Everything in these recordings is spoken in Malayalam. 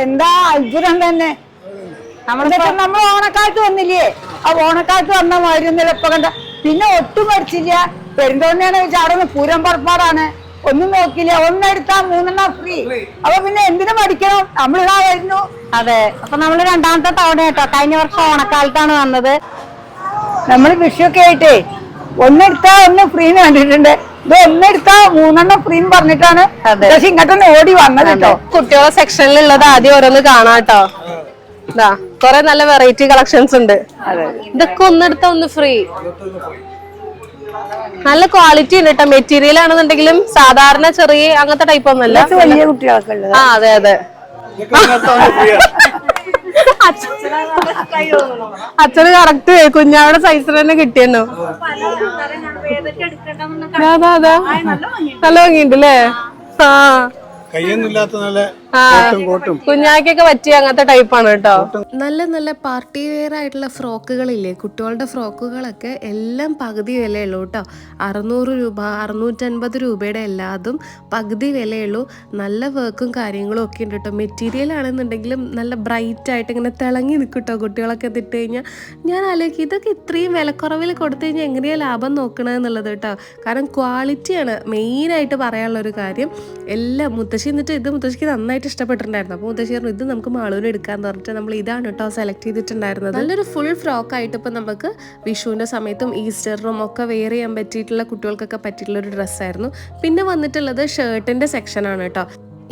എന്താ അത്ഭുതം തന്നെ. നമ്മളിപ്പോ നമ്മൾ ഓണക്കാലത്ത് വന്നില്ലേ? ആ ഓണക്കാലത്ത് വന്ന മാതിരി ഒന്നും ഇപ്പൊ കണ്ട പിന്നെ ഒട്ടും പഠിച്ചില്ല. പെരുന്തോണിയാണ് ചാടുന്ന പൂരം പുറപ്പാടാണ്. ഒന്നും നോക്കില്ല. ഒന്നെടുത്താ മൂന്നെണ്ണം ഫ്രീ അപ്പൊ പിന്നെ എന്തിനു പഠിക്കണം? നമ്മളിതാ വരുന്നു. അതെ. അപ്പൊ നമ്മൾ രണ്ടാമത്തെ തവണ കേട്ടോ. കഴിഞ്ഞ വർഷം ഓണക്കാലത്താണ് വന്നത്. നമ്മൾ വിഷുവൊക്കെ ആയിട്ടേ ഒന്നെടുത്താ ഒന്ന് ഫ്രീ കണ്ടിട്ടുണ്ട്. ഇത് ഒന്നെടുത്താ മൂന്നെണ്ണം ഫ്രീ പറഞ്ഞിട്ടാണ്. പക്ഷെ ഇങ്ങോട്ടൊന്ന് ഓടി വന്നത് കേട്ടോ. കുട്ടികളെ സെക്ഷനിലുള്ളത് ആദ്യം ഓരോന്ന് കാണാട്ടോ ഇതാ കൊറേ നല്ല വെറൈറ്റി കളക്ഷൻസ് ഉണ്ട്. ഇതൊക്കെ ഒന്നെടുത്ത ഒന്ന് ഫ്രീ നല്ല ക്വാളിറ്റി ഉണ്ട് കേട്ടോ. മെറ്റീരിയൽ ആണെന്നുണ്ടെങ്കിലും സാധാരണ ചെറിയ അങ്ങനത്തെ ടൈപ്പ് ഒന്നല്ല വലിയ കുട്ടികൾക്കുള്ളത് ആ അതെ അതെ. അച്ഛന് കറക്റ്റ് കുഞ്ഞാവിടെ സൈസിൽ തന്നെ കിട്ടിയെന്നു. നല്ല ഭംഗിയുണ്ട്. അല്ലേ ആ. കയ്യൊന്നുമില്ലാത്ത നല്ല കുഞ്ഞാക്കൊക്കെ പറ്റിയ അങ്ങനത്തെ ടൈപ്പാണ് കേട്ടോ. നല്ല നല്ല പാർട്ടി വെയർ ആയിട്ടുള്ള ഫ്രോക്കുകളില്ലേ? കുട്ടികളുടെ ഫ്രോക്കുകളൊക്കെ എല്ലാം പകുതി വിലയുള്ളൂ കേട്ടോ. അറുന്നൂറ് രൂപ അറുന്നൂറ്റൻപത് രൂപയുടെ എല്ലാതും പകുതി വിലയുള്ളൂ. നല്ല വർക്കും കാര്യങ്ങളും ഒക്കെ ഉണ്ട് കേട്ടോ. മെറ്റീരിയൽ ആണെന്നുണ്ടെങ്കിലും നല്ല ബ്രൈറ്റ് ആയിട്ട് ഇങ്ങനെ തിളങ്ങി നിൽക്കും കേട്ടോ കുട്ടികളൊക്കെ ഇതിട്ട് കഴിഞ്ഞാൽ ഞാൻ ആലോചിക്കും ഇതൊക്കെ ഇത്രയും വിലക്കുറവിൽ കൊടുത്തു കഴിഞ്ഞാൽ എങ്ങനെയാ ലാഭം നോക്കണത് എന്നുള്ളത് കേട്ടോ. കാരണം ക്വാളിറ്റിയാണ് മെയിനായിട്ട് പറയാനുള്ള ഒരു കാര്യം. എല്ലാം മുത്തശ്ശി എന്നിട്ട് ഇത് മുത്തശ്ശിക്ക് നന്നായിട്ട് ഇഷ്ടപ്പെട്ടിട്ടുണ്ടായിരുന്നു. അപ്പോൾ മുത്തശ്ശി പറഞ്ഞു ഇത് നമുക്ക് മാളൂന് എടുക്കാന്ന് പറഞ്ഞിട്ട് നമ്മൾ ഇതാണ് കേട്ടോ സെലക്ട് ചെയ്തിട്ടുണ്ടായിരുന്നത്. നല്ലൊരു ഫുൾ ഫ്രോക്ക് ആയിട്ട് ഇപ്പം നമുക്ക് വിഷുവിന്റെ സമയത്തും ഈസ്റ്ററിനും ഒക്കെ വെയർ ചെയ്യാൻ പറ്റിയിട്ടുള്ള കുട്ടികൾക്കൊക്കെ പറ്റിയിട്ടുള്ള ഒരു ഡ്രസ്സായിരുന്നു പിന്നെ വന്നിട്ടുള്ളത് ഷർട്ടിന്റെ സെക്ഷനാണ് കേട്ടോ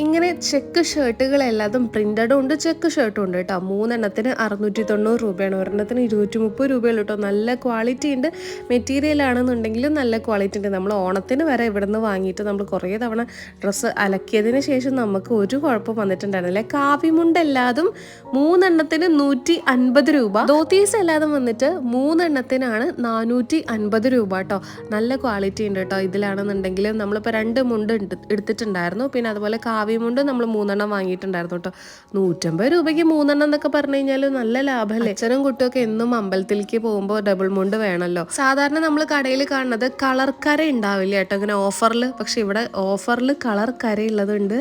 ഇങ്ങനെ ചെക്ക് ഷർട്ടുകളെല്ലാതും പ്രിന്റഡും ഉണ്ട് ചെക്ക് ഷർട്ടും ഉണ്ട് കേട്ടോ. മൂന്നെണ്ണത്തിന് അറുന്നൂറ്റി തൊണ്ണൂറ് രൂപയാണ്. ഒരെണ്ണത്തിന് ഇരുന്നൂറ്റി മുപ്പത് രൂപയുള്ളൂ കേട്ടോ. നല്ല ക്വാളിറ്റി ഉണ്ട്. മെറ്റീരിയൽ ആണെന്നുണ്ടെങ്കിലും നല്ല ക്വാളിറ്റി ഉണ്ട്. നമ്മൾ ഓണത്തിന് വരെ ഇവിടെ നിന്ന് വാങ്ങിയിട്ട് നമ്മൾ കുറേ തവണ ഡ്രസ്സ് അലക്കിയതിന് ശേഷം നമുക്ക് ഒരു കുഴപ്പം വന്നിട്ടുണ്ടായിരുന്നില്ല. കാവിമുണ്ടെല്ലാതും മൂന്നെണ്ണത്തിന് നൂറ്റി അൻപത് രൂപ. ധോത്തീസ് എല്ലാതും വന്നിട്ട് മൂന്നെണ്ണത്തിനാണ് നാനൂറ്റി അൻപത് രൂപ കേട്ടോ. നല്ല ക്വാളിറ്റി ഉണ്ട് കേട്ടോ. ഇതിലാണെന്നുണ്ടെങ്കിൽ നമ്മളിപ്പോൾ രണ്ട് മുണ്ട് എടുത്ത് എടുത്തിട്ടുണ്ടായിരുന്നു. പിന്നെ അതുപോലെ കാവ്യമുണ്ട് നമ്മൾ മൂന്നെണ്ണം വാങ്ങിയിട്ടുണ്ടായിരുന്നു കേട്ടോ. നൂറ്റമ്പത് രൂപയ്ക്ക് മൂന്നെണ്ണം എന്നൊക്കെ പറഞ്ഞു കഴിഞ്ഞാൽ നല്ല ലാഭമല്ലേ അച്ഛനും കുട്ടിയൊക്കെ എന്നും അമ്പലത്തിലേക്ക് പോകുമ്പോൾ ഡബിൾ മുണ്ട് വേണമല്ലോ സാധാരണ നമ്മൾ കടയിൽ കാണുന്നത് കളർ കര ഉണ്ടാവില്ല കേട്ടോ. ഇങ്ങനെ ഓഫറിൽ പക്ഷെ ഇവിടെ ഓഫറിൽ കളർ കര ഉള്ളതുണ്ട്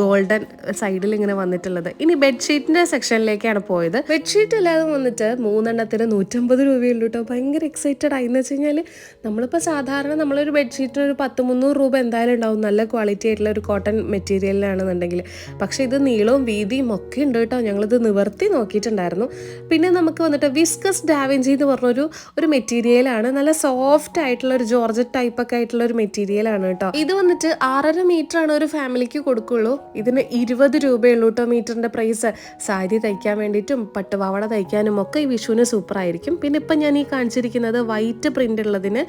ഗോൾഡൻ സൈഡിൽ ഇങ്ങനെ വന്നിട്ടുള്ളത്. ഇനി ബെഡ്ഷീറ്റിന്റെ സെക്ഷനിലേക്കാണ് പോയത്. ബെഡ്ഷീറ്റ് അല്ലാതെ വന്നിട്ട് മൂന്നെണ്ണത്തിന് നൂറ്റമ്പത് രൂപയുള്ളൂ കേട്ടോ. ഭയങ്കര എക്സൈറ്റഡ് ആയി. എന്ന് വെച്ച് കഴിഞ്ഞാൽ നമ്മളിപ്പോൾ സാധാരണ നമ്മളൊരു ബെഡ്ഷീറ്റിന് ഒരു പത്ത് മുന്നൂറ് രൂപ എന്തായാലും ഉണ്ടാവും. നല്ല ക്വാളിറ്റി ആയിട്ടുള്ള ഒരു കോട്ടൺ മെറ്റീരിയലിലാണെന്നുണ്ടെങ്കിൽ പക്ഷേ ഇത് നീളവും വീതിയും ഒക്കെ ഉണ്ട് കേട്ടോ. ഞങ്ങളിത് നിവർത്തി നോക്കിയിട്ടുണ്ടായിരുന്നു. പിന്നെ നമുക്ക് വന്നിട്ട് വിസ്കസ് ഡാവിഞ്ചി എന്ന് പറഞ്ഞൊരു ഒരു മെറ്റീരിയലാണ് നല്ല സോഫ്റ്റ് ആയിട്ടുള്ള ഒരു ജോർജറ്റ് ടൈപ്പ് ഒക്കെ ആയിട്ടുള്ള ഒരു മെറ്റീരിയലാണ് കേട്ടോ. ഇത് വന്നിട്ട് ആറര മീറ്റർ ആണ് ഒരു ഫാമിലിക്ക് കൊടുക്കുള്ളൂ. ഇതിന് ഇരുപത് രൂപയുള്ളൂ കേട്ടോ മീറ്ററിന്റെ പ്രൈസ് സാരി തയ്ക്കാൻ വേണ്ടിയിട്ടും പട്ടുപാവട തയ്ക്കാനും ഒക്കെ ഈ വിഷുവിന് സൂപ്പർ ആയിരിക്കും. പിന്നെ ഇപ്പം ഞാൻ ഈ കാണിച്ചിരിക്കുന്നത് വൈറ്റ് പ്രിന്റ് ഉള്ളതിന്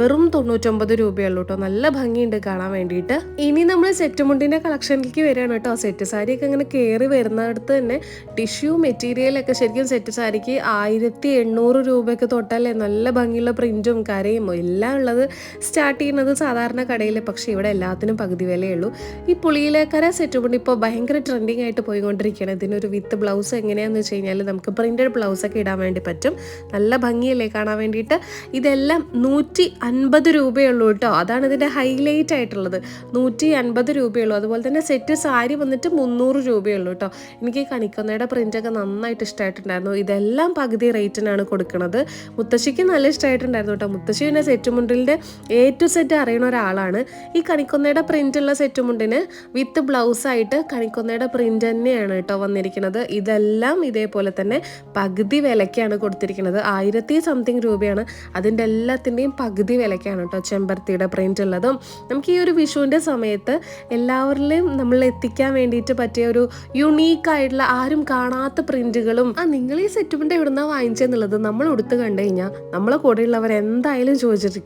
വെറും തൊണ്ണൂറ്റൊമ്പത് രൂപയുള്ളൂ കേട്ടോ. നല്ല ഭംഗിയുണ്ട് കാണാൻ വേണ്ടിയിട്ട്. ഇനി നമ്മൾ സെറ്റ് മുണ്ടിന്റെ കളക്ഷനിലേക്ക് വരികയാണ് കേട്ടോ. സെറ്റ് സാരിയൊക്കെ ഇങ്ങനെ കയറി വരുന്നിടത്ത് തന്നെ ടിഷ്യൂ മെറ്റീരിയലൊക്കെ ശരിക്കും സെറ്റ് സാരിക്ക് ആയിരത്തി എണ്ണൂറ് രൂപയൊക്കെ തൊട്ടല്ലേ നല്ല ഭംഗിയുള്ള പ്രിന്റും കരയും എല്ലാം ഉള്ളത് സ്റ്റാർട്ട് ചെയ്യുന്നത് സാധാരണ കടയിൽ പക്ഷേ ഇവിടെ എല്ലാത്തിനും പകുതി വിലയുള്ളൂ. ഈ പുളിയിലേക്കര സെറ്റ് കൊണ്ട് ഇപ്പോൾ ഭയങ്കര ട്രെൻഡിങ് ആയിട്ട് പോയിക്കൊണ്ടിരിക്കുകയാണ്. ഇതിനൊരു വിത്ത് ബ്ലൗസ് എങ്ങനെയാണെന്ന് വെച്ച് കഴിഞ്ഞാൽ നമുക്ക് പ്രിന്റഡ് ബ്ലൗസൊക്കെ ഇടാൻ വേണ്ടി പറ്റും. നല്ല ഭംഗിയല്ലേ കാണാൻ വേണ്ടിയിട്ട്? ഇതെല്ലാം നൂറ്റി അൻപത് രൂപയുള്ളൂ കേട്ടോ. അതാണ് ഇതിന്റെ ഹൈലൈറ്റ് ആയിട്ടുള്ളത്. നൂറ്റി അൻപത് രൂപയുള്ളൂ അതുപോലെ തന്നെ സെറ്റ് സാരി വന്നിട്ട് മുന്നൂറ് രൂപയുള്ളൂ കേട്ടോ എനിക്ക് ഈ കണിക്കൊന്നയുടെ പ്രിന്റൊക്കെ നന്നായിട്ട് ഇഷ്ടമായിട്ടുണ്ടായിരുന്നു ഇതെല്ലാം പകുതി റേറ്റിനാണ് കൊടുക്കുന്നത് മുത്തശ്ശിക്ക് നല്ല ഇഷ്ടമായിട്ടുണ്ടായിരുന്നു കേട്ടോ മുത്തശ്ശി പിന്നെ സെറ്റ് മുണ്ടിലിന്റെ എ ടു സെറ്റ് അറിയണ ഒരാളാണ്. ഈ കണിക്കൊന്നയുടെ പ്രിന്റുള്ള സെറ്റ് മുണ്ടിന് വിത്ത് ബ്ലൗസായിട്ട് കണിക്കൊന്നയുടെ പ്രിന്റ് തന്നെയാണ് കേട്ടോ വന്നിരിക്കുന്നത് ഇതെല്ലാം ഇതേപോലെ തന്നെ പകുതി വിലയ്ക്കാണ് കൊടുത്തിരിക്കുന്നത് ആയിരത്തി സംതിങ് രൂപയാണ്. അതിന്റെ എല്ലാത്തിന്റെയും പകുതി വിലയ്ക്കാണ് കേട്ടോ ചെമ്പരത്തിയുടെ പ്രിന്റ് ഉള്ളതും നമുക്ക് ഈ ഒരു വിഷുവിന്റെ സമയത്ത് എല്ലാവരിലെയും നമ്മൾ എത്തിക്കാൻ വേണ്ടിയിട്ട് പറ്റിയ ഒരു യുണീക്ക് ആയിട്ടുള്ള ആരും കാണാത്ത പ്രിന്റുകളും ആ നിങ്ങൾ ഈ സെറ്റുമെന്റ് എവിടുന്നാ വാങ്ങിച്ചെന്നുള്ളത് നമ്മൾ ഉടുത്ത് കണ്ടു കഴിഞ്ഞാൽ നമ്മളെ കൂടെയുള്ളവർ എന്തായാലും ചോദിച്ചിരിക്കും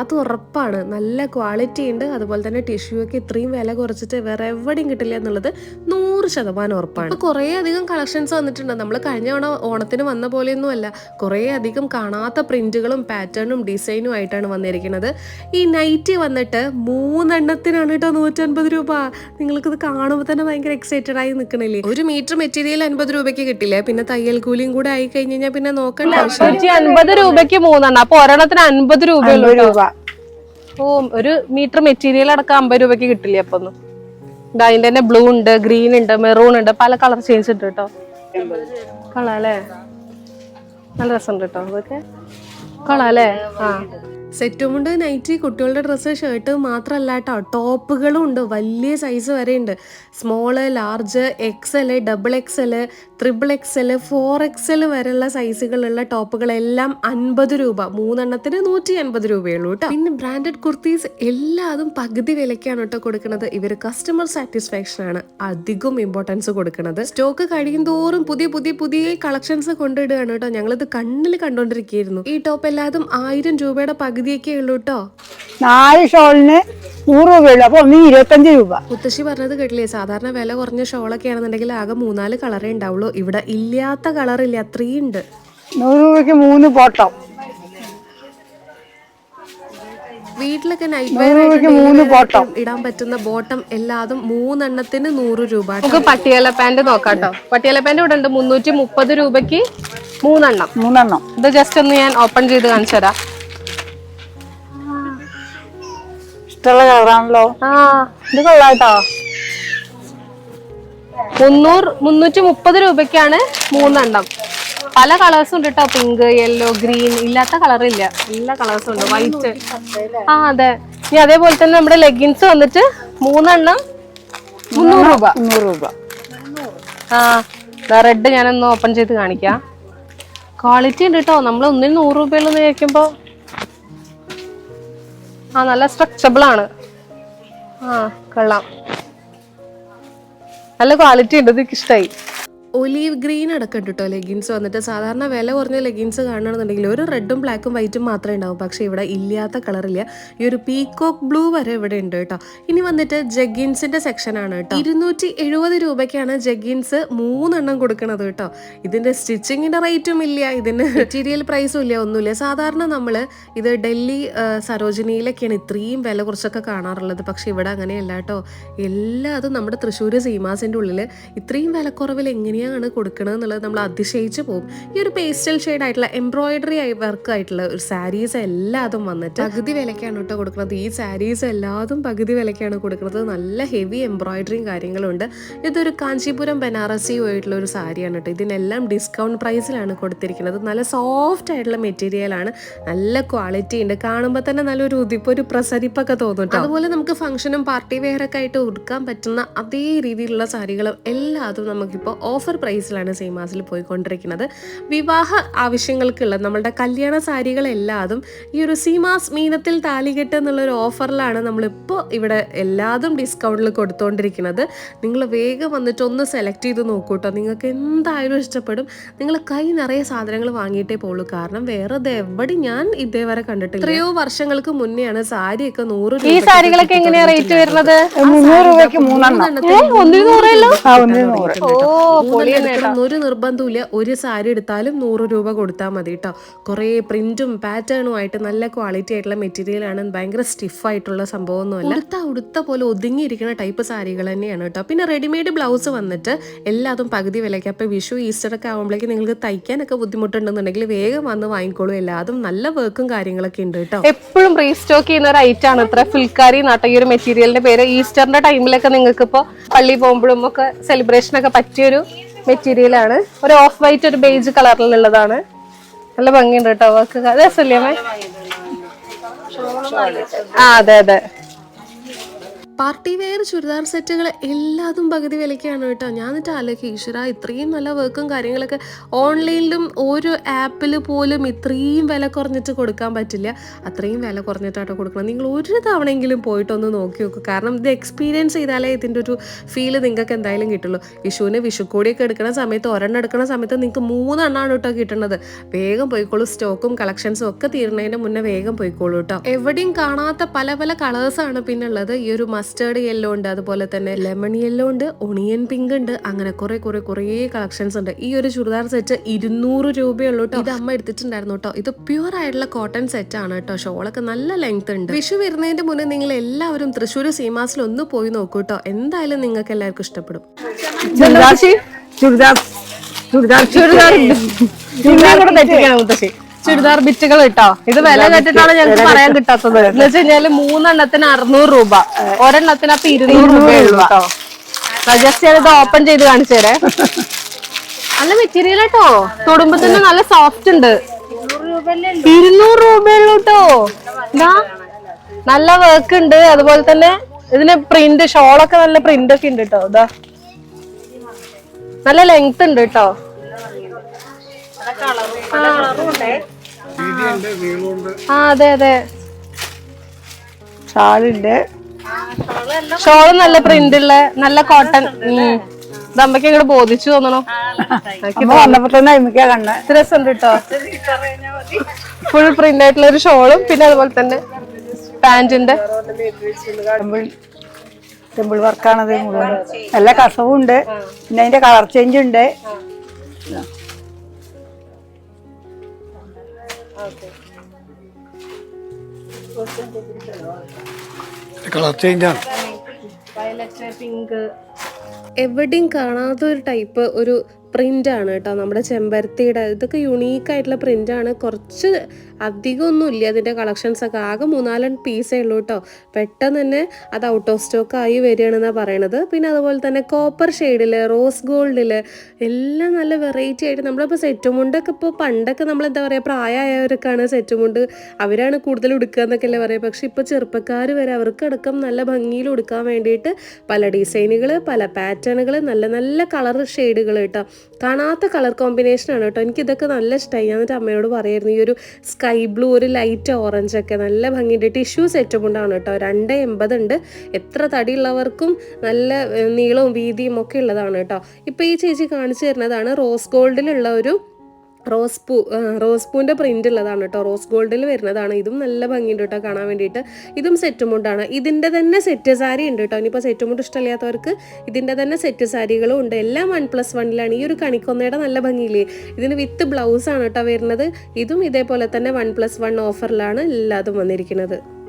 അത് ഉറപ്പാണ്. നല്ല ക്വാളിറ്റി ഉണ്ട്. അതുപോലെ തന്നെ ടിഷ്യൂ ഒക്കെ ഇത്രയും വില കുറച്ചിട്ട് വേറെ എവിടെയും കിട്ടില്ല എന്നുള്ളത് നൂറ് ശതമാനം ഉറപ്പാണ്. കുറേ അധികം കളക്ഷൻസ് വന്നിട്ടുണ്ട്. നമ്മൾ കഴിഞ്ഞ ഓണത്തിന് വന്ന പോലെയൊന്നുമല്ല കുറേ അധികം കാണാത്ത പ്രിന്റുകളും പാറ്റേണും ഡിസൈനും ആയിട്ടാണ് വന്നിരിക്കുന്നത്. ഈ നൈറ്റി വന്നിട്ട് മൂന്നെണ്ണത്തിനാണ് കേട്ടോ നൂറ്റൻപത് രൂപ. നിങ്ങൾക്കിത് കാണുമ്പോൾ തന്നെ ഭയങ്കര എക്സൈറ്റഡ് ആയി നിൽക്കണില്ലേ ഒരു മീറ്റർ മെറ്റീരിയൽ അൻപത് രൂപയ്ക്ക് കിട്ടില്ലേ പിന്നെ തയ്യൽ കൂലിയും കൂടെ ആയി കഴിഞ്ഞ് കഴിഞ്ഞാൽ പിന്നെ നോക്കണ്ട ആവശ്യം അൻപത് രൂപയ്ക്ക് മൂന്നെണ്ണം. അപ്പൊ ഒരെണ്ണത്തിന് അൻപത് രൂപയുള്ളൂ രൂപ. ഓ ഒരു മീറ്റർ മെറ്റീരിയൽ അടക്കം അമ്പത് രൂപയ്ക്ക് കിട്ടില്ലേ അപ്പൊ ഒന്ന്? ഇതാ അതിന്റെ തന്നെ ബ്ലൂ ഉണ്ട് ഗ്രീൻ ഉണ്ട് മെറൂൺ ഉണ്ട് പല കളർ ചേഞ്ച് ഉണ്ട് കേട്ടോ കളാലേ അല്ലേ? നല്ല രസമുണ്ട് കേട്ടോ അതൊക്കെ. കളാലേ അല്ലേ? ആ. സെറ്റും ഉണ്ട് നൈറ്റി കുട്ടികളുടെ ഡ്രസ്സ് ഷർട്ട് മാത്രമല്ല കേട്ടോ ടോപ്പുകളും ഉണ്ട് വലിയ സൈസ് വരെ ഉണ്ട് small large X L double XL triple XL four XL വരെയുള്ള സൈസുകളുള്ള ടോപ്പുകളെല്ലാം അൻപത് രൂപ. മൂന്നെണ്ണത്തിന് നൂറ്റി അൻപത് രൂപയുള്ളൂ കേട്ടോ പിന്നെ ബ്രാൻഡഡ് കുർത്തീസ് എല്ലാതും പകുതി വിലയ്ക്കാണ് കേട്ടോ കൊടുക്കുന്നത്. ഇവർ കസ്റ്റമർ സാറ്റിസ്ഫാക്ഷൻ ആണ് അധികം ഇമ്പോർട്ടൻസ് കൊടുക്കുന്നത്. സ്റ്റോക്ക് കഴിയും തോറും പുതിയ പുതിയ പുതിയ കളക്ഷൻസ് കൊണ്ടിടുകയാണ് കേട്ടോ ഞങ്ങളിത് കണ്ണിൽ കണ്ടോണ്ടിരിക്കുകയായിരുന്നു. ഈ ടോപ്പ് എല്ലാതും ആയിരം രൂപയുടെ പകുതിയൊക്കെ ഉള്ളൂ കേട്ടോ നാല് ഷോളിന് നൂറ് രൂപയുള്ളൂ. അപ്പൊ ഒന്നിന് ഇരുപത്തഞ്ച് രൂപ. മുത്തശ്ശി പറഞ്ഞത് കേട്ടില്ലേ? സാധാരണ വില കുറഞ്ഞ ഷോളൊക്കെ ആണെന്നുണ്ടെങ്കിൽ ആകെ മൂന്നാൽ കളറേ ഉണ്ടാവുള്ളൂ. ഇവിടെ ഇല്ലാത്ത കളറില്ല അത്രയുണ്ട് നൂറ് രൂപയ്ക്ക് മൂന്ന് ബോട്ടം വീട്ടിലൊക്കെ നൈറ്റ് നൂറ് രൂപയ്ക്ക് മൂന്ന് ബോട്ടം ഇടാൻ പറ്റുന്ന ബോട്ടം എല്ലാതും മൂന്നെണ്ണത്തിന് നൂറ് രൂപ നമുക്ക് പട്ടിയല പാന്റ് നോക്കാട്ടോ കേട്ടോ. പട്ടിയാല പാന്റ് ഇവിടെ ഉണ്ട് മുന്നൂറ്റി മുപ്പത് രൂപയ്ക്ക് മൂന്നെണ്ണം. മൂന്നെണ്ണം. ഇത് ജസ്റ്റ് ഒന്ന് ഞാൻ ഓപ്പൺ ചെയ്ത് കാണിച്ചു തരാം. ഇഷ്ടമുള്ള കളറാണല്ലോ ആ ഇത് കൊള്ളാട്ടോ മുന്നൂറ് മുന്നൂറ്റി മുപ്പത് രൂപയ്ക്കാണ് മൂന്നെണ്ണം. പല കളേഴ്സും ഉണ്ട് കേട്ടോ പിങ്ക് യെല്ലോ ഗ്രീൻ ഇല്ലാത്ത കളർ ഇല്ല. എല്ലാ കളേഴ്സും ഉണ്ട്. വൈറ്റ് ആ അതെ. ഇനി അതേപോലെ തന്നെ നമ്മുടെ ലെഗിൻസ് വന്നിട്ട് മൂന്നെണ്ണം മുന്നൂറ് രൂപ. മുന്നൂറ് രൂപ. ആ റെഡ് ഞാനൊന്ന് ഓപ്പൺ ചെയ്ത് കാണിക്കാം. ക്വാളിറ്റി ഉണ്ട് കേട്ടോ നമ്മൾ ഒന്നിന് നൂറ് രൂപയുള്ളൂ ചോദിക്കുമ്പോ ആ നല്ല സ്ട്രെച്ചബിൾ ആണ്. ആ കൊള്ളാം. നല്ല ക്വാളിറ്റി ഉണ്ട് ഇത് ഇഷ്ടമായി ഒലീവ് ഗ്രീൻ അടക്കം കേട്ടോ ലെഗിൻസ് വന്നിട്ട്. സാധാരണ വില കുറഞ്ഞ ലെഗിൻസ് കാണണമെന്നുണ്ടെങ്കിൽ ഒരു റെഡും ബ്ലാക്കും വൈറ്റും മാത്രമേ ഉണ്ടാവും. പക്ഷേ ഇവിടെ ഇല്ലാത്ത കളറില്ല ഈ ഒരു പീകോക്ക് ബ്ലൂ വരെ ഇവിടെ ഉണ്ട് കേട്ടോ. ഇനി വന്നിട്ട് ജഗിൻസിന്റെ സെക്ഷൻ ആണ് കേട്ടോ. ഇരുന്നൂറ്റി എഴുപത് രൂപയ്ക്കാണ് ജഗ്ഗിൻസ് മൂന്നെണ്ണം കൊടുക്കണത് കേട്ടോ. ഇതിന്റെ സ്റ്റിച്ചിങ്ങിന്റെ റേറ്റും ഇല്ല. ഇതിന് മെറ്റീരിയൽ പ്രൈസും ഇല്ല. ഒന്നുമില്ല. സാധാരണ നമ്മൾ ഇത് ഡൽഹി സരോജിനിയിലൊക്കെയാണ് ഇത്രയും വില കുറച്ചൊക്കെ കാണാറുള്ളത്. പക്ഷെ ഇവിടെ അങ്ങനെയല്ല കേട്ടോ. എല്ലാതും നമ്മുടെ തൃശ്ശൂർ സീമാസിന്റെ ഉള്ളിൽ ഇത്രയും വിലക്കുറവിൽ എങ്ങനെയാണ് കൊടുക്കണത് എന്നുള്ളത് നമ്മൾ അതിശയിച്ച് പോകും. ഈ ഒരു പേസ്റ്റൽ ഷെയ്ഡ് ആയിട്ടുള്ള എംബ്രോയിഡറി ആയി വർക്ക് ആയിട്ടുള്ള ഒരു സാരീസ് എല്ലാതും വന്നിട്ട് പകുതി വിലക്കാണ് കേട്ടോ കൊടുക്കുന്നത്. ഈ സാരീസ് എല്ലാതും പകുതി വിലക്കാണ് കൊടുക്കുന്നത്. നല്ല ഹെവി എംബ്രോയിഡറിയും കാര്യങ്ങളുണ്ട്. ഇതൊരു കാഞ്ചീപുരം ബനാറസിയും ആയിട്ടുള്ള ഒരു സാരിയാണ് കേട്ടോ. ഇതിനെല്ലാം ഡിസ്കൗണ്ട് പ്രൈസിലാണ് കൊടുത്തിരിക്കുന്നത്. നല്ല സോഫ്റ്റ് ആയിട്ടുള്ള മെറ്റീരിയൽ ആണ്. നല്ല ക്വാളിറ്റി ഉണ്ട്. കാണുമ്പോൾ തന്നെ നല്ലൊരു ഉതിപ്പ് ഒരു പ്രസരിപ്പൊക്കെ തോന്നും അതുപോലെ നമുക്ക് ഫംഗ്ഷനും പാർട്ടി വെയറൊക്കെ ആയിട്ട് ഉടുക്കാൻ പറ്റുന്ന അതേ രീതിയിലുള്ള സാരികളും എല്ലാതും നമുക്കിപ്പോൾ ഓഫർ പ്രൈസിലാണ് സീമാസിൽ പോയിക്കൊണ്ടിരിക്കുന്നത്. വിവാഹ ആവശ്യങ്ങൾക്കുള്ള നമ്മളുടെ കല്യാണ സാരികളെല്ലാതും ഈ ഒരു സീമാസ് മീനത്തിൽ താലികെട്ട് എന്നുള്ള ഒരു ഓഫറിലാണ് നമ്മളിപ്പോൾ ഇവിടെ എല്ലാതും ഡിസ്കൗണ്ടിൽ കൊടുത്തുകൊണ്ടിരിക്കുന്നത് നിങ്ങൾ വേഗം വന്നിട്ട് ഒന്ന് സെലക്ട് ചെയ്ത് നോക്കൂട്ടോ. നിങ്ങൾക്ക് എന്തായാലും ഇഷ്ടപ്പെടും. നിങ്ങൾ കൈ നിറയെ സാധനങ്ങൾ വാങ്ങിയിട്ടേ പോളൂ കാരണം വേറെ എവിടെ ഞാൻ ഇതേവരെ കണ്ടിട്ടില്ല. എത്രയോ വർഷങ്ങൾക്ക് മുന്നെയാണ് സാരിയൊക്കെ നൂറ് ഈ സാരികളൊക്കെ എങ്ങനെയാ റേറ്റ് വരുന്നത്? മുന്നൂറ് രൂപയ്ക്ക് മൂന്നെണ്ണം. മൂന്നെണ്ണം ഒരു നിർബന്ധമില്ല ഒരു സാരി എടുത്താലും നൂറ് രൂപ കൊടുത്താൽ മതി കേട്ടോ. കുറേ പ്രിന്റും പാറ്റേണും ആയിട്ട് നല്ല ക്വാളിറ്റി ആയിട്ടുള്ള മെറ്റീരിയൽ ആണ്. ഭയങ്കര സ്റ്റിഫ് ആയിട്ടുള്ള സംഭവമൊന്നുമല്ല. ഉടുത്ത ഉടുത്ത പോലെ ഒതുങ്ങിയിരിക്കുന്ന ടൈപ്പ് സാരികൾ തന്നെയാണ് കേട്ടോ. പിന്നെ റെഡിമെയ്ഡ് ബ്ലൗസ് വന്നിട്ട് എല്ലാതും പകുതി വിലയ്ക്ക്. അപ്പോൾ വിഷു ഈസ്റ്റർ ഒക്കെ ആകുമ്പോഴേക്കും നിങ്ങൾക്ക് തയ്ക്കാനൊക്കെ ബുദ്ധിമുട്ടുണ്ടെന്നുണ്ടെങ്കിൽ വേഗം വന്ന് വാങ്ങിക്കോളൂ. എല്ലാതും നല്ല വർക്കും കാര്യങ്ങളൊക്കെ ഉണ്ട് കേട്ടോ. എപ്പോഴും റീസ്റ്റോക്ക് ചെയ്യുന്ന ഒരു ഐറ്റം ആണ് ഇത്ര. ഫുൽക്കാരി നാട്ട ഈ ഒരു മെറ്റീരിയലിന്റെ പേര്. ഈസ്റ്ററിന്റെ ടൈമിലൊക്കെ നിങ്ങൾക്ക് ഇപ്പോൾ പള്ളി പോകുമ്പോഴും ഒക്കെ സെലിബ്രേഷൻ ഒക്കെ പറ്റിയൊരു മെറ്റീരിയൽ ആണ് ഒരു ഓഫ് വൈറ്റ് ഒരു ബേജ് കളറിലുള്ളതാണ്. നല്ല ഭംഗിയുണ്ട് കേട്ടോ വർക്ക് അതെ അമ്മേ? ആ അതെ അതെ. പാർട്ടി വെയർ ചുരിദാർ സെറ്റുകൾ എല്ലാതും പകുതി വിലയ്ക്കാണ് കേട്ടോ. ഞാൻ എന്നിട്ട് ആലോചിക്കും ഈശ്വര ഇത്രയും നല്ല വർക്കും കാര്യങ്ങളൊക്കെ ഓൺലൈനിലും ഓരോ ആപ്പിൽ പോലും ഇത്രയും വില കുറഞ്ഞിട്ട് കൊടുക്കാൻ പറ്റില്ല. അത്രയും വില കുറഞ്ഞിട്ടാട്ടോ കൊടുക്കണം നിങ്ങൾ ഒരു തവണയെങ്കിലും പോയിട്ടൊന്ന് നോക്കി നോക്കുക കാരണം ഇത് എക്സ്പീരിയൻസ് ചെയ്താലേ ഇതിന്റെ ഒരു ഫീൽ നിങ്ങൾക്ക് എന്തായാലും കിട്ടുള്ളൂ. വിഷുവിന് വിഷുക്കോടിയൊക്കെ എടുക്കുന്ന സമയത്ത് ഒരെണ്ണം എടുക്കുന്ന സമയത്ത് നിങ്ങൾക്ക് മൂന്നെണ്ണമാണ് കേട്ടോ കിട്ടുന്നത്. വേഗം പോയിക്കോളൂ. സ്റ്റോക്കും കളക്ഷൻസും ഒക്കെ തീരുന്നതിന് മുന്നേ വേഗം പോയിക്കോളൂ കേട്ടോ. എവിടെയും കാണാത്ത പല പല കളേഴ്സാണ് പിന്നെ ഉള്ളത് ഈ ഒരു മസ്റ്റേർഡ് യെല്ലോ ഉണ്ട് അതുപോലെ തന്നെ ലെമൺ യെല്ലോ ഉണ്ട് ഒണിയൻ പിങ്ക് ഉണ്ട് അങ്ങനെ കുറെ കുറെ കുറേ കളക്ഷൻസ് ഉണ്ട്. ഈ ഒരു ചുരിദാർ സെറ്റ് ഇരുന്നൂറ് രൂപയുള്ളൂ കേട്ടോ ഇത് അമ്മ എടുത്തിട്ടുണ്ടായിരുന്നു കേട്ടോ ഇത് പ്യുവർ ആയിട്ടുള്ള കോട്ടൺ സെറ്റ് ആണ് കേട്ടോ ഷോളൊക്കെ നല്ല ലെങ്ത് ഉണ്ട്. വിഷു വരുന്നതിന്റെ മുന്നേ നിങ്ങൾ എല്ലാവരും തൃശ്ശൂർ സീമാസിൽ ഒന്ന് പോയി നോക്കൂ കേട്ടോ എന്തായാലും നിങ്ങൾക്ക് എല്ലാവർക്കും ഇഷ്ടപ്പെടും. ചുരിദാർ ചുരിദാർ ചുരിദാർ ചുരിദാർ ചുരിദാർ കൂടെ തെറ്റിക്കണം മുത്തശ്ശി ചുരിദാർ ബിറ്റുകൾ കിട്ടോ ഇത് വില കേട്ടിട്ടാണ് ഞങ്ങൾക്ക് പറയാൻ കിട്ടാത്തത്. എന്ന് വെച്ച് കഴിഞ്ഞാൽ മൂന്നെണ്ണത്തിന് അറുന്നൂറ് രൂപ. ഒരെണ്ണത്തിന് അപ്പൊ ഇരുന്നൂറ് രൂപയുള്ളൂ കേട്ടോ. ജസ്റ്റ് ഞാനിത് ഓപ്പൺ ചെയ്ത് കാണിച്ചു തരേ. നല്ല മെറ്റീരിയൽ കേട്ടോ തൊടുമ്പോ തന്നെ നല്ല സോഫ്റ്റ് ഉണ്ട്. ഇരുന്നൂറ് രൂപയുള്ളൂ കേട്ടോ എന്താ നല്ല വർക്ക് ഉണ്ട്. അതുപോലെ തന്നെ ഇതിന് പ്രിന്റ് ഷോളൊക്കെ നല്ല പ്രിന്റ് ഒക്കെ ഉണ്ട് കേട്ടോ ഇതാ. നല്ല ലെങ്ത് ഉണ്ട് കേട്ടോ കളറും നീളമുണ്ട് ആ അതെ അതെ. ഷാളുണ്ട്. ഷോൾ നല്ല പ്രിന്റ് ഉള്ള നല്ല കോട്ടൺ ദമ്പക്ക് ഇങ്ങോട്ട് ബോധിച്ചു തോന്നണോ. വന്നപ്പോ തന്നെ രസമുണ്ട് കേട്ടോ ഫുൾ പ്രിന്റ് ആയിട്ടുള്ള ഒരു ഷോളും പിന്നെ അതുപോലെ തന്നെ പാന്റിന്റെ. ടെമ്പിൾ ടെമ്പിൾ വർക്കാണത് മുഴുവൻ. നല്ല കസവും ഉണ്ട് പിന്നെ അതിന്റെ കളർ ചേഞ്ച് ഉണ്ട്. കളർ ആണ്. വയലറ്റ് പിങ്ക് എവിടെയും കാണാത്ത ഒരു ടൈപ്പ് ഒരു പ്രിന്റ് ആണ് കേട്ടോ. നമ്മുടെ ചെമ്പരത്തിയുടെ ഇതൊക്കെ യുണീക്ക് ആയിട്ടുള്ള പ്രിന്റ് ആണ്. കുറച്ച് അധികമൊന്നും ഇല്ല അതിന്റെ കളക്ഷൻസ് ഒക്കെ ആകെ മൂന്നാലെണ്ണം പീസേ ഉള്ളൂ കേട്ടോ പെട്ടെന്ന് തന്നെ അത് ഔട്ട് ഓഫ് സ്റ്റോക്ക് ആയി വരികയാണെന്നാണ് പറയണത്. പിന്നെ അതുപോലെ തന്നെ കോപ്പർ ഷെയ്ഡിൽ റോസ് ഗോൾഡിൽ എല്ലാം നല്ല വെറൈറ്റി ആയിട്ട് നമ്മളിപ്പോൾ സെറ്റുമുണ്ടൊക്കെ ഇപ്പോൾ പണ്ടൊക്കെ നമ്മൾ എന്താ പറയുക പ്രായമായവർക്കാണ് സെറ്റുമുണ്ട് അവരാണ് കൂടുതൽ ഉടുക്കുക എന്നൊക്കെ അല്ലേ പറയുക പക്ഷേ ഇപ്പോൾ ചെറുപ്പക്കാർ വരെ അവർക്കടക്കം നല്ല ഭംഗിയിൽ ഉടുക്കാൻ വേണ്ടിയിട്ട് പല ഡിസൈനുകൾ പല പാറ്റേണുകൾ നല്ല നല്ല കളർ ഷെയ്ഡുകൾ കേട്ടോ കാണാത്ത കളർ കോമ്പിനേഷനാണ് കേട്ടോ എനിക്കിതൊക്കെ നല്ല ഇഷ്ടമായി ഞാൻ എന്നിട്ട് അമ്മയോട് പറയായിരുന്നു ഈ ഒരു സ്കൈ ബ്ലൂ ഒരു ലൈറ്റ് ഓറഞ്ച് ഒക്കെ നല്ല ഭംഗിയുണ്ട്. ടിഷ്യൂ സെറ്റ് കൊണ്ടാണ് കേട്ടോ. രണ്ട് എൺപത് ഉണ്ട്. എത്ര തടിയുള്ളവർക്കും നല്ല നീളവും വീതിയും ഒക്കെ ഉള്ളതാണ് കേട്ടോ. ഇപ്പോൾ ഈ ചേച്ചി കാണിച്ചു തരുന്നതാണ് റോസ് ഗോൾഡിലുള്ള ഒരു റോസ് പൂ റോസ് പൂവിന്റെ പ്രിന്റ് ഉള്ളതാണ് കേട്ടോ റോസ് ഗോൾഡിൽ വരുന്നതാണ്. ഇതും നല്ല ഭംഗിയുണ്ട് കേട്ടോ കാണാൻ വേണ്ടിയിട്ട്. ഇതും സെറ്റ് മുണ്ടാണ് ഇതിന്റെ തന്നെ സെറ്റ് സാരി ഉണ്ട് കേട്ടോ ഇനിയിപ്പോൾ സെറ്റ് മുണ്ട് ഇഷ്ടമില്ലാത്തവർക്ക് ഇതിന്റെ തന്നെ സെറ്റ് സാരികളും ഉണ്ട്. എല്ലാം വൺ പ്ലസ് വണ്ണിലാണ് ഈ ഒരു കണിക്കൊന്നയുടെ നല്ല ഭംഗിയില്ലേ? ഇതിന് വിത്ത് ബ്ലൗസാണ് കേട്ടോ വരുന്നത്. ഇതും ഇതേപോലെ തന്നെ വൺ പ്ലസ് വൺ ഓഫറിലാണ് എല്ലാതും വന്നിരിക്കുന്നത്.